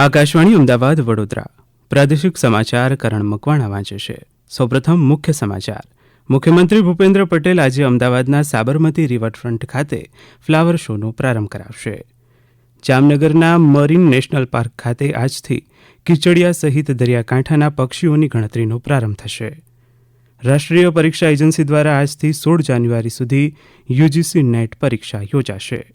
આકાશવાણી અમદાવાદ વડોદરા. પ્રાદેશિક સમાચાર કરણ મકવાણા વાંચે છે. સૌપ્રથમ મુખ્ય સમાચાર. મુખ્યમંત્રી ભૂપેન્દ્ર પટેલ આજે અમદાવાદના સાબરમતી રિવરફ્રન્ટ ખાતે ફ્લાવર શોનો પ્રારંભ કરાવશે. જામનગરના મરીન નેશનલ પાર્ક ખાતે આજથી કિચડિયા સહિત દરિયાકાંઠાના પક્ષીઓની ગણતરીનો પ્રારંભ થશે. રાષ્ટ્રીય પરીક્ષા એજન્સી દ્વારા આજથી સોળ જાન્યુઆરી સુધી યુજીસી નેટ પરીક્ષા યોજાશે.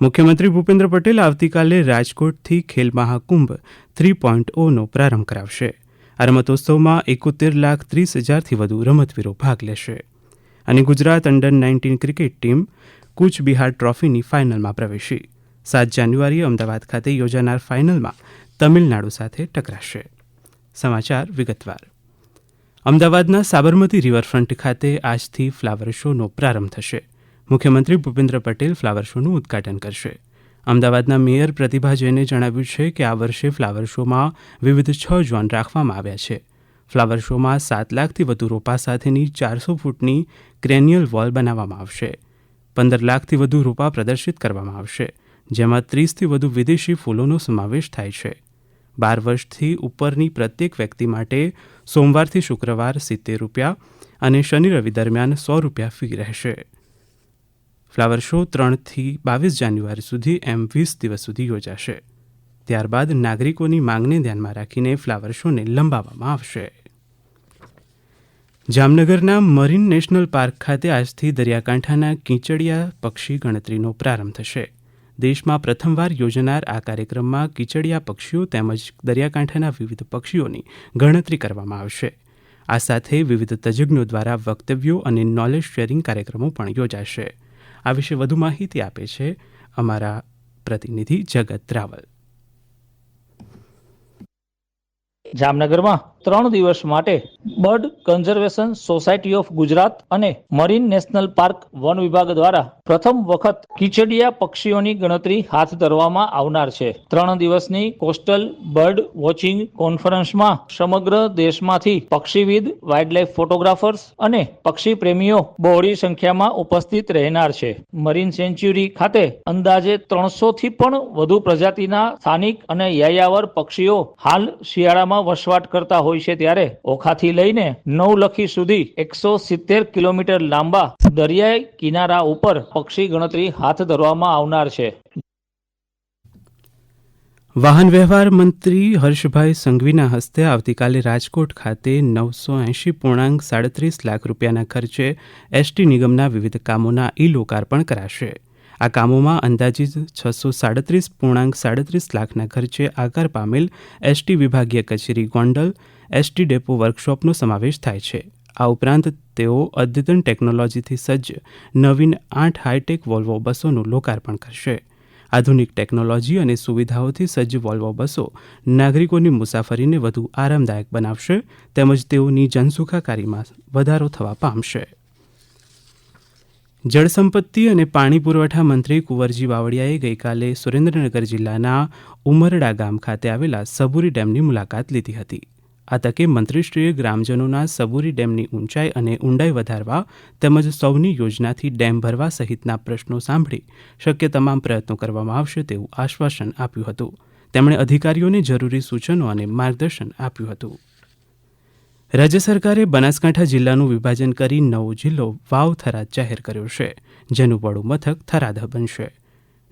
મુખ્યમંત્રી ભૂપેન્દ્ર પટેલ આવતીકાલે રાજકોટથી ખેલ મહાકુંભ થ્રી પોઈન્ટ ઓનો પ્રારંભ કરાવશે. આ રમતોત્સવમાં એકોતેર લાખ ત્રીસ હજારથી વધુ રમતવીરો ભાગ લેશે. અને Gujarat under nineteen cricket team Coochbehar ટ્રોફીની ફાઇનલમાં પ્રવેશી. સાત જાન્યુઆરીએ અમદાવાદ ખાતે યોજાનાર ફાઇનલમાં તમિલનાડુ સાથે ટકરાશે. સમાચાર વિગતવાર. અમદાવાદના સાબરમતી રિવરફ્રન્ટ ખાતે આજથી ફ્લાવર શોનો પ્રારંભ થશે. મુખ્યમંત્રી ભૂપેન્દ્ર પટેલ ફ્લાવર શોનું ઉદઘાટન કરશે. અમદાવાદના મેયર પ્રતિભા જૈને જણાવ્યું છે કે આ વર્ષે ફ્લાવર શોમાં વિવિધ છ ઝોન રાખવામાં આવ્યા છે. ફ્લાવર શોમાં સાત લાખથી વધુ રોપા સાથેની ચારસો ફૂટની ક્રેન્યુઅલ વોલ બનાવવામાં આવશે. પંદર લાખથી વધુ રોપા પ્રદર્શિત કરવામાં આવશે, જેમાં ત્રીસથી વધુ વિદેશી ફૂલોનો સમાવેશ થાય છે. બાર વર્ષથી ઉપરની પ્રત્યેક વ્યક્તિ માટે સોમવારથી શુક્રવાર સિત્તેર રૂપિયા અને શનિ રવિ દરમિયાન સો રૂપિયા ફી રહેશે. ફ્લાવર શો ત્રણથી બાવીસ જાન્યુઆરી સુધી એમ વીસ દિવસ સુધી યોજાશે. ત્યારબાદ નાગરિકોની માંગને ધ્યાનમાં રાખીને ફ્લાવર શોને લંબાવવામાં આવશે. જામનગરના મરીન નેશનલ પાર્ક ખાતે આજથી દરિયાકાંઠાના કીચડિયા પક્ષી ગણતરીનો પ્રારંભ થશે. દેશમાં પ્રથમવાર યોજનાર આ કાર્યક્રમમાં કીચડિયા પક્ષીઓ તેમજ દરિયાકાંઠાના વિવિધ પક્ષીઓની ગણતરી કરવામાં આવશે. આ સાથે વિવિધ તજજ્ઞો દ્વારા વક્તવ્યો અને નોલેજ શેરિંગ કાર્યક્રમો પણ યોજાશે. આ વિશે વધુ માહિતી આપે છે અમારા પ્રતિનિધિ જગત રાવલ. જામનગરમાં ત્રણ દિવસ માટે bird conservation society of Gujarat અને મરીન નેશનલ પાર્ક વન વિભાગ દ્વારા પ્રથમ વખત કીચડિયા પક્ષીઓની ગણતરી હાથ ધરવામાં આવનાર છે. ત્રણ દિવસની કોસ્ટલ બર્ડ વોચિંગ કોન્ફરન્સમાં સમગ્ર દેશમાંથી પક્ષીવિદ, વાઇલ્ડલાઇફ ફોટોગ્રાફર્સ અને પક્ષી પ્રેમીઓ બહોળી સંખ્યામાં ઉપસ્થિત રહેનાર છે. મરીન સેન્ચ્યુરી ખાતે અંદાજે ત્રણસો થી પણ વધુ પ્રજાતિના સ્થાનિક અને યાયાવર પક્ષીઓ હાલ શિયાળામાં વસવાટ કરતા હોય છે ત્યારે ઓખાથી લઈને નવલખી સુધી એકસો સિત્તેર કિલોમીટર લાંબા દરિયાઈ કિનારા ઉપર પક્ષી ગણતરી હાથ ધરવામાં આવનાર છે. વાહન વ્યવહાર મંત્રી હર્ષભાઈ સંઘવીના હસ્તે આવતીકાલે રાજકોટ ખાતે નવસો એંશી પૂર્ણાંક સાડત્રીસ લાખ રૂપિયાના ખર્ચે એસટી નિગમના વિવિધ કામોના ઈ લોકાર્પણ કરાશે. આ કામોમાં અંદાજિત છસો સાડત્રીસ પૂર્ણાંક સાડત્રીસ લાખના ખર્ચે આકાર પામેલ એસટી વિભાગીય કચેરી ગોંડલ એસટી ડેપો વર્કશોપનો સમાવેશ થાય છે. આ ઉપરાંત તેઓ અદ્યતન ટેકનોલોજીથી સજ્જ નવીન આઠ હાઈટેક વોલ્વો બસોનું લોકાર્પણ કરશે. આધુનિક ટેકનોલોજી અને સુવિધાઓથી સજ્જ વોલ્વો બસો નાગરિકોની મુસાફરીને વધુ આરામદાયક બનાવશે, તેમજ તેઓની જનસુખાકારીમાં વધારો થવા પામશે. જળસંપત્તિ અને પાણી પુરવઠા મંત્રી કુંવરજી બાવળિયાએ ગઈકાલે સુરેન્દ્રનગર જિલ્લાના ઉમરડા ગામ ખાતે આવેલા સબુરી ડેમની મુલાકાત લીધી હતી. આ તકે મંત્રીશ્રીએ ગ્રામજનોના સબુરી ડેમની ઊંચાઈ અને ઊંડાઈ વધારવા તેમજ સૌની યોજનાથી ડેમ ભરવા સહિતના પ્રશ્નો સાંભળી શક્ય તમામ પ્રયત્નો કરવામાં આવશે તેવું આશ્વાસન આપ્યું હતું. તેમણે અધિકારીઓને જરૂરી સૂચનો અને માર્ગદર્શન આપ્યું હતું. રાજ્ય સરકારે બનાસકાંઠા જિલ્લાનું વિભાજન કરી નવો જિલ્લો વાવ થરાદ જાહેર કર્યો છે, જેનું વડું મથક થરાદ બનશે.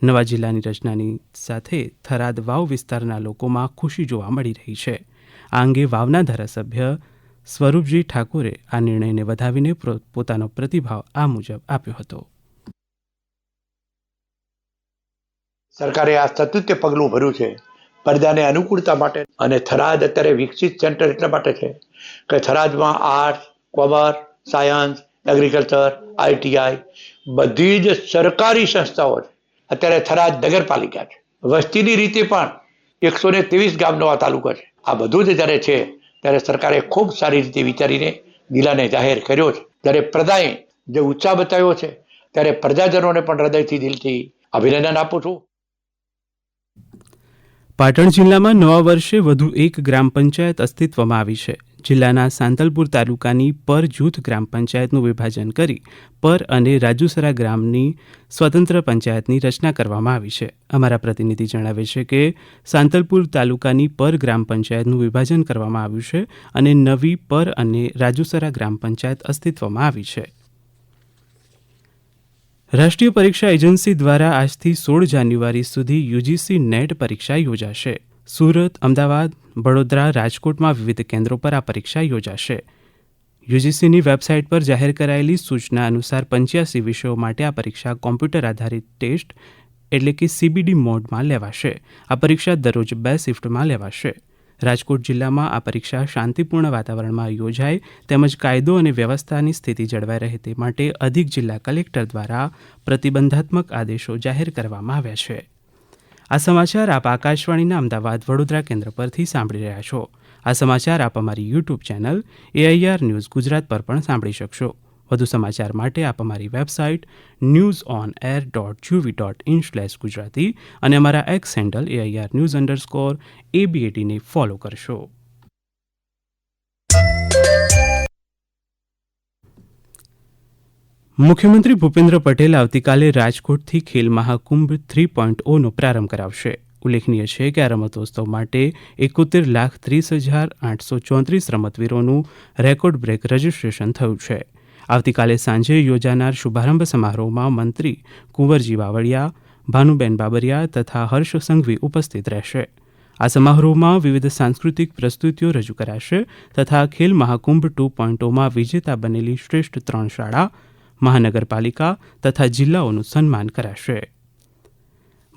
નવા જિલ્લાની રચનાની સાથે થરાદ વાવ વિસ્તારના લોકોમાં ખુશી જોવા મળી રહી છે. આ અંગે વાવના ધારાસભ્ય સ્વરૂપજી ઠાકોરે આ નિર્ણયને વધાવીને પોતાનો પ્રતિભાવ આ મુજબ આપ્યો હતો. સરકારે આ સતુત્ય પગલું ભર્યું છે. પડદાને અનુકૂળતા માટે અને થરાદ અત્યારે વિકસિત સેન્ટર એટલા માટે છે કે થરાદમાં arts commerce science agriculture ITI બધી જ સરકારી સંસ્થાઓ છે. અત્યારે થરાદ નગરપાલિકા છે. વસ્તીની રીતે પણ એકસો ને ત્રેવીસ ગામનો આ તાલુકો છે. આ બધું જ જ્યારે છે, ત્યારે સરકારે ખૂબ સારી રીતે વિચારીને દિલાને જાહેર કર્યો છે. ત્યારે પ્રજાએ જે ઉત્સાહ બતાવ્યો છે, ત્યારે પ્રજાજનોને પણ હૃદયથી દિલથી અભિનંદન આપું છું. પાટણ જિલ્લામાં નવા વર્ષે વધુ એક ગ્રામ પંચાયત અસ્તિત્વમાં આવી છે. જિલ્લાના સાંતલપુર તાલુકાની પર જૂથ ગ્રામ પંચાયતનું વિભાજન કરી પર અને રાજુસરા ગ્રામની સ્વતંત્ર પંચાયતની રચના કરવામાં આવી છે. અમારા પ્રતિનિધિ જણાવે છે કે સાંતલપુર તાલુકાની પર ગ્રામ પંચાયતનું વિભાજન કરવામાં આવ્યું છે અને નવી પર અને રાજુસરા ગ્રામ પંચાયત અસ્તિત્વમાં આવી છે. રાષ્ટ્રીય પરીક્ષા એજન્સી દ્વારા આજથી સોળ જાન્યુઆરી સુધી યુજીસી નેટ પરીક્ષા યોજાશે. સુરત, અમદાવાદ, વડોદરા, રાજકોટમાં વિવિધ કેન્દ્રો પર આ પરીક્ષા યોજાશે. યુજીસીની વેબસાઇટ પર જાહેર કરાયેલી સૂચના અનુસાર પંચ્યાસી વિષયો માટે આ પરીક્ષા કોમ્પ્યુટર આધારિત ટેસ્ટ એટલે કે સીબીડી મોડમાં લેવાશે. આ પરીક્ષા દરરોજ બે શિફ્ટમાં લેવાશે. રાજકોટ જિલ્લામાં આ પરીક્ષા શાંતિપૂર્ણ વાતાવરણમાં યોજાય તેમજ કાયદો અને વ્યવસ્થાની સ્થિતિ જળવાઈ રહે તે માટે અધિક જિલ્લા કલેક્ટર દ્વારા પ્રતિબંધાત્મક આદેશો જાહેર કરવામાં આવ્યા છે. આ સમાચાર આપ આકાશવાણીના અમદાવાદ વડોદરા કેન્દ્ર પરથી સાંભળી રહ્યા છો. આ સમાચાર આપ અમારી YouTube channel AIR news Gujarat પર પણ સાંભળી શકશો. વધુ સમાચાર માટે આપ અમારી website news on air dot gov dot in slash Gujarati અને અમારા X handle AIR news underscore એબીએટીને follow કરશો. મુખ્યમંત્રી ભૂપેન્દ્ર પટેલ આવતીકાલે રાજકોટથી ખેલ મહાકુંભ થ્રી પોઈન્ટ ઓનો પ્રારંભ કરાવશે. ઉલ્લેખનીય છે કે આ રમતોત્સવ માટે એકોતેર લાખ ત્રીસ હજાર આઠસો ચોત્રીસ રમતવીરોનું રેકોર્ડ બ્રેક રજીસ્ટ્રેશન થયું છે. આવતીકાલે સાંજે યોજાનાર શુભારંભ સમારોહમાં મંત્રી કુંવરજી બાવળિયા, ભાનુબેન બાબરિયા તથા હર્ષ સંઘવી ઉપસ્થિત રહેશે. આ સમારોહમાં વિવિધ સાંસ્કૃતિક પ્રસ્તુતિઓ રજૂ કરાશે તથા ખેલ મહાકુંભ ટુ પોઈન્ટોમાં વિજેતા બનેલી શ્રેષ્ઠ ત્રણ શાળા, મહાનગરપાલિકા તથા જિલ્લાઓનું સન્માન કરાશે.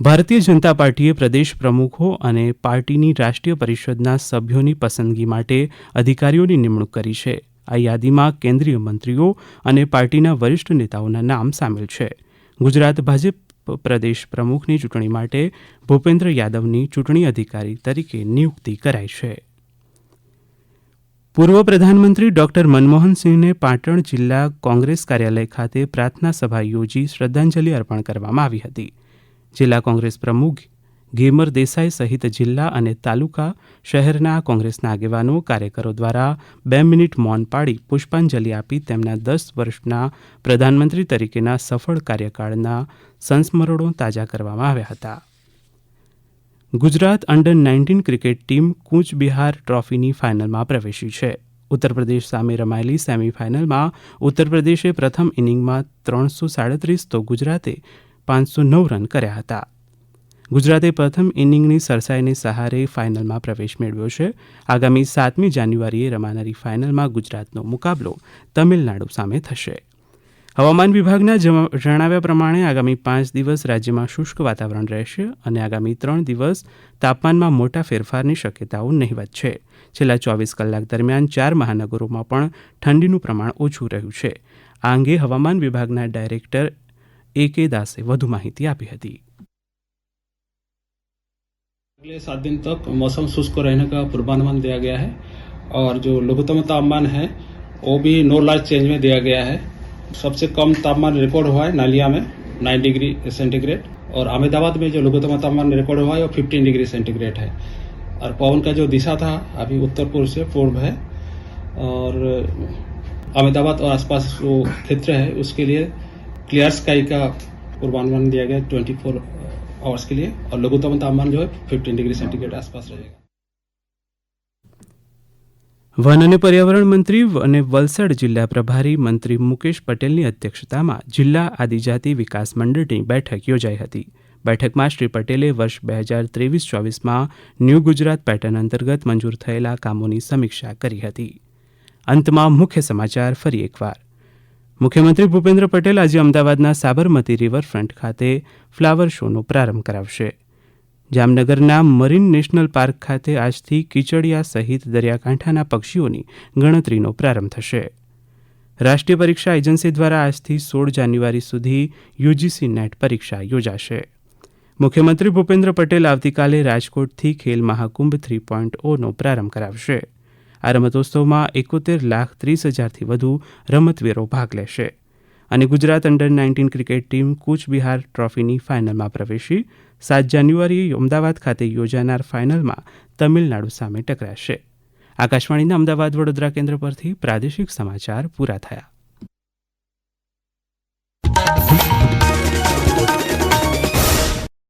ભારતીય જનતા પાર્ટીએ પ્રદેશ પ્રમુખો અને પાર્ટીની રાષ્ટ્રીય પરિષદના સભ્યોની પસંદગી માટે અધિકારીઓની નિમણૂક કરી છે. આ યાદીમાં કેન્દ્રીય મંત્રીઓ અને પાર્ટીના વરિષ્ઠ નેતાઓના નામ સામેલ છે. ગુજરાત ભાજપ પ્રદેશ પ્રમુખની ચૂંટણી માટે ભૂપેન્દ્ર યાદવની ચૂંટણી અધિકારી તરીકે નિયુક્તિ કરાઈ છે. પૂર્વ પ્રધાનમંત્રી ડોક્ટર મનમોહનસિંહને પાટણ જિલ્લા કોંગ્રેસ કાર્યાલય ખાતે પ્રાર્થના સભા યોજી શ્રદ્ધાંજલિ અર્પણ કરવામાં આવી હતી. જિલ્લા કોંગ્રેસ પ્રમુખ ગેમર દેસાઈ સહિત જિલ્લા અને તાલુકા શહેરના કોંગ્રેસના આગેવાનો કાર્યકરો દ્વારા બે મિનિટ મૌન પાડી પુષ્પાંજલિ આપી તેમના દસ વર્ષના પ્રધાનમંત્રી તરીકેના સફળ કાર્યકાળના સંસ્મરણો તાજા કરવામાં આવ્યા હતા. Gujarat under nineteen cricket team Cooch Behar ટ્રોફીની ફાઇનલમાં પ્રવેશી છે. ઉત્તર પ્રદેશ સામે રમાયેલી સેમીફાઇનલમાં ઉત્તર પ્રદેશે પ્રથમ ઇનિંગમાં ત્રણસો સાડત્રીસ તો ગુજરાતે પાંચસો નવ રન કર્યા હતા. ગુજરાતે પ્રથમ ઇનિંગની સરસાઈને સહારે ફાઇનલમાં પ્રવેશ મેળવ્યો છે. આગામી સાતમી જાન્યુઆરીએ રમાનારી ફાઇનલમાં ગુજરાતનો મુકાબલો તમિલનાડુ સામે થશે. હવામાન વિભાગના જણાવ્યા પ્રમાણે આગામી પાંચ દિવસ રાજ્યમાં શુષ્ક વાતાવરણ રહેશે અને આગામી ત્રણ દિવસ તાપમાનમાં મોટા ફેરફારની શક્યતાઓ નહીવત છે. છેલ્લા ચોવીસ કલાક દરમિયાન ચાર મહાનગરોમાં પણ ઠંડીનું પ્રમાણ ઓછું રહ્યું છે. આ અંગે હવામાન વિભાગના ડાયરેક્ટર એ કે દાસે વધુ માહિતી આપી હતી. अगले सात दिन तक मौसम शुष्क रहने का पूर्वानुमान दिया गया है और जो लघुतम तापमान है, वो भी नो लार्ज चेंज में दिया गया है। सबसे कम तापमान रिकॉर्ड हुआ है नालिया में नाइन डिग्री सेंटीग्रेड और अहमदाबाद में जो लघुतम तापमान रिकॉर्ड हुआ है, वो फिफ्टीन डिग्री सेंटीग्रेड है। और पवन का जो दिशा था, अभी उत्तर पूर्व से पूर्व है और अहमदाबाद और आसपास जो क्षेत्र है, उसके लिए क्लियर स्काई का पूर्वानुमान दिया गया ट्वेंटी आवर्स के लिए और लघुत्तम तापमान जो है फिफ्टीन डिग्री सेंटीग्रेड आसपास रहेगा વન અને પર્યાવરણ મંત્રી અને વલસાડ જિલ્લા પ્રભારી મંત્રી મુકેશ પટેલની અધ્યક્ષતામાં જિલ્લા આદિજાતિ વિકાસ મંડળની બેઠક યોજાઈ હતી બેઠકમાં શ્રી પટેલે વર્ષ બે હજાર ત્રેવીસ ચોવીસમાં ન્યૂ ગુજરાત પેટર્ન અંતર્ગત મંજૂર થયેલા કામોની સમીક્ષા કરી હતી અંતમાં મુખ્ય સમાચાર ફરી એકવાર મુખ્યમંત્રી ભૂપેન્દ્ર પટેલ આજે અમદાવાદના સાબરમતી રિવરફ્રન્ટ ખાતે ફ્લાવર શોનો પ્રારંભ કરાવશે. જામનગરના મરીન નેશનલ પાર્ક ખાતે આજથી કીચડિયા સહિત દરિયાકાંઠાના પક્ષીઓની ગણતરીનો પ્રારંભ થશે. રાષ્ટ્રીય પરીક્ષા એજન્સી દ્વારા આજથી સોળ જાન્યુઆરી સુધી યુજીસી નેટ પરીક્ષા યોજાશે. મુખ્યમંત્રી ભૂપેન્દ્ર પટેલ આવતીકાલે રાજકોટથી ખેલ મહાકુંભ થ્રી પોઈન્ટ ઓનો પ્રારંભ કરાવશે. આ રમતોત્સવમાં એકોતેર લાખ ત્રીસ હજારથી વધુ રમતવીરો ભાગ લેશે. અને Gujarat under nineteen cricket team Coochbehar ટ્રોફીની ફાઇનલમાં પ્રવેશી સાત જાન્યુઆરીએ અમદાવાદ ખાતે યોજાનાર ફાઇનલમાં તમિલનાડુ સામે ટકરાશે. આકાશવાણીના અમદાવાદ વડોદરા કેન્દ્ર પરથી પ્રાદેશિક સમાચાર પૂરા થયા.